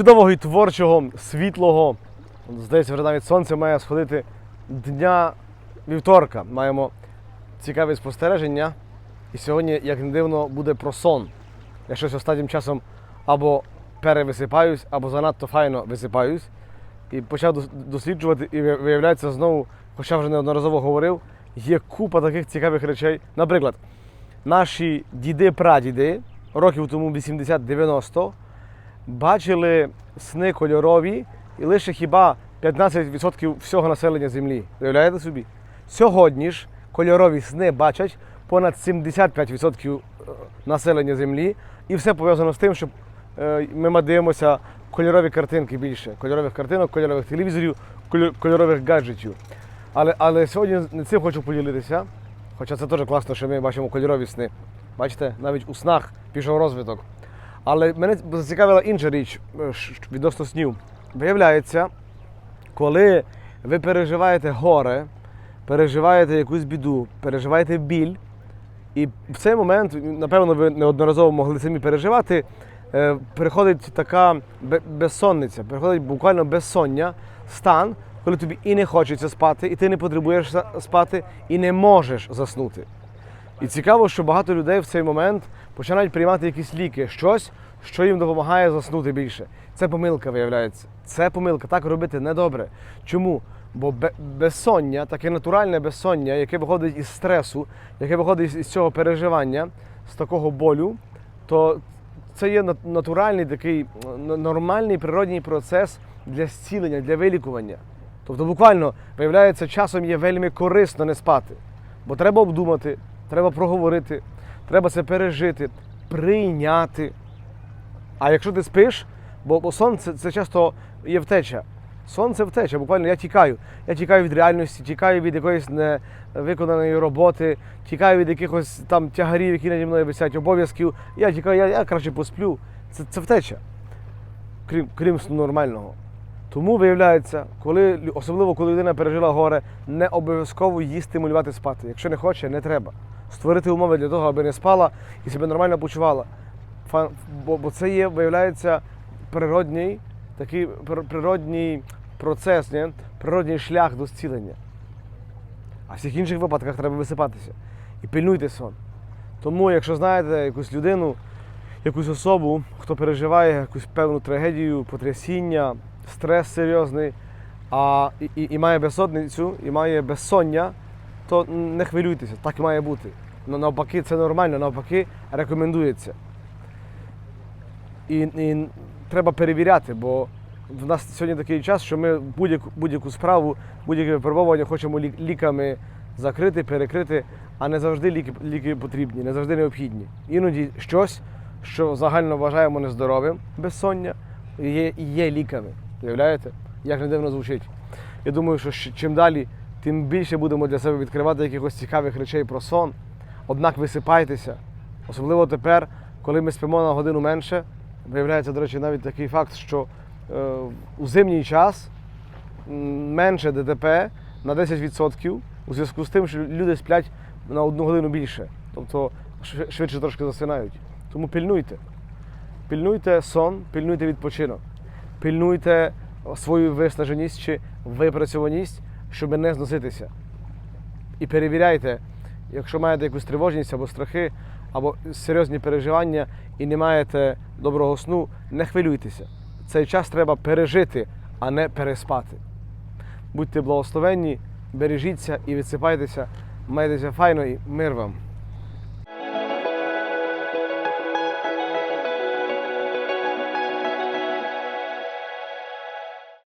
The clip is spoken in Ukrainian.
чудового і творчого, світлого. Здається, вже навіть сонце має сходити дня вівторка. Маємо цікаві спостереження. І сьогодні, як не дивно, буде про сон. Я щось останнім часом або перевисипаюсь, або занадто файно висипаюсь. І почав досліджувати, і виявляється знову, хоча вже неодноразово говорив, є купа таких цікавих речей. Наприклад, наші діди-прадіди років тому 80-90 бачили сни кольорові і лише хіба 15% всього населення Землі. Уявляєте собі? Сьогодні ж кольорові сни бачать понад 75% населення Землі, і все пов'язано з тим, що е, ми дивимося кольорові картинки більше, кольорових картинок, кольорових телевізорів, кольорових гаджетів. Але, але сьогодні не цим хочу поділитися. Хоча це теж класно, що ми бачимо кольорові сни. Бачите, навіть у снах пішов розвиток. Але мене зацікавила інша річ е, відносно снів. Виявляється, коли ви переживаєте горе, переживаєте якусь біду, переживаєте біль, і в цей момент, напевно, ви неодноразово могли самі переживати, е, приходить така бе- безсонниця, приходить буквально безсоння, стан, коли тобі і не хочеться спати, і ти не потребуєш спати, і не можеш заснути. І цікаво, що багато людей в цей момент починають приймати якісь ліки, щось, що їм допомагає заснути більше. Це помилка, виявляється. Це помилка. Так робити недобре. Чому? Бо безсоння, таке натуральне безсоння, яке виходить із стресу, яке виходить із цього переживання, з такого болю, то це є натуральний такий нормальний природній процес для зцілення, для вилікування. Тобто, буквально, виявляється, часом є вельми корисно не спати. Бо треба обдумати, треба проговорити, треба це пережити, прийняти. А якщо ти спиш, бо, бо сон це, часто є втеча. Сон це втеча, буквально я тікаю. Я тікаю від реальності, тікаю від якоїсь невиконаної роботи, тікаю від якихось там тягарів, які наді мною висять, обов'язків. Я тікаю, я, я краще посплю. Це, це втеча, крім, крім сну нормального. Тому виявляється, коли, особливо коли людина пережила горе, не обов'язково її стимулювати спати. Якщо не хоче, не треба. Створити умови для того, аби не спала і себе нормально почувала. Бо, це є, виявляється, природній, такий природній процес, ні? природній шлях до зцілення. А в всіх інших випадках треба висипатися. І пильнуйте сон. Тому, якщо знаєте якусь людину, якусь особу, хто переживає якусь певну трагедію, потрясіння, стрес серйозний, а, і, і, і має безсонницю, і має безсоння, то не хвилюйтеся, так і має бути. Ну, навпаки, це нормально, навпаки, рекомендується. І, і треба перевіряти, бо в нас сьогодні такий час, що ми будь-яку, будь-яку справу, будь-яке випробування хочемо ліками закрити, перекрити, а не завжди ліки, ліки потрібні, не завжди необхідні. Іноді щось, що загально вважаємо нездоровим, безсоння, є, є ліками. Уявляєте? Як не дивно звучить. Я думаю, що чим далі, тим більше будемо для себе відкривати якихось цікавих речей про сон. Однак висипайтеся, особливо тепер, коли ми спимо на годину менше. Виявляється, до речі, навіть такий факт, що е, у зимній час менше ДТП на 10% у зв'язку з тим, що люди сплять на одну годину більше. Тобто швидше трошки засинають. Тому пильнуйте. Пильнуйте сон, пильнуйте відпочинок, пильнуйте свою виснаженість чи випрацьованість, щоб не зноситися. І перевіряйте, якщо маєте якусь тривожність або страхи, або серйозні переживання і не маєте доброго сну, не хвилюйтеся. Цей час треба пережити, а не переспати. Будьте благословенні, бережіться і відсипайтеся, майтеся файно і мир вам.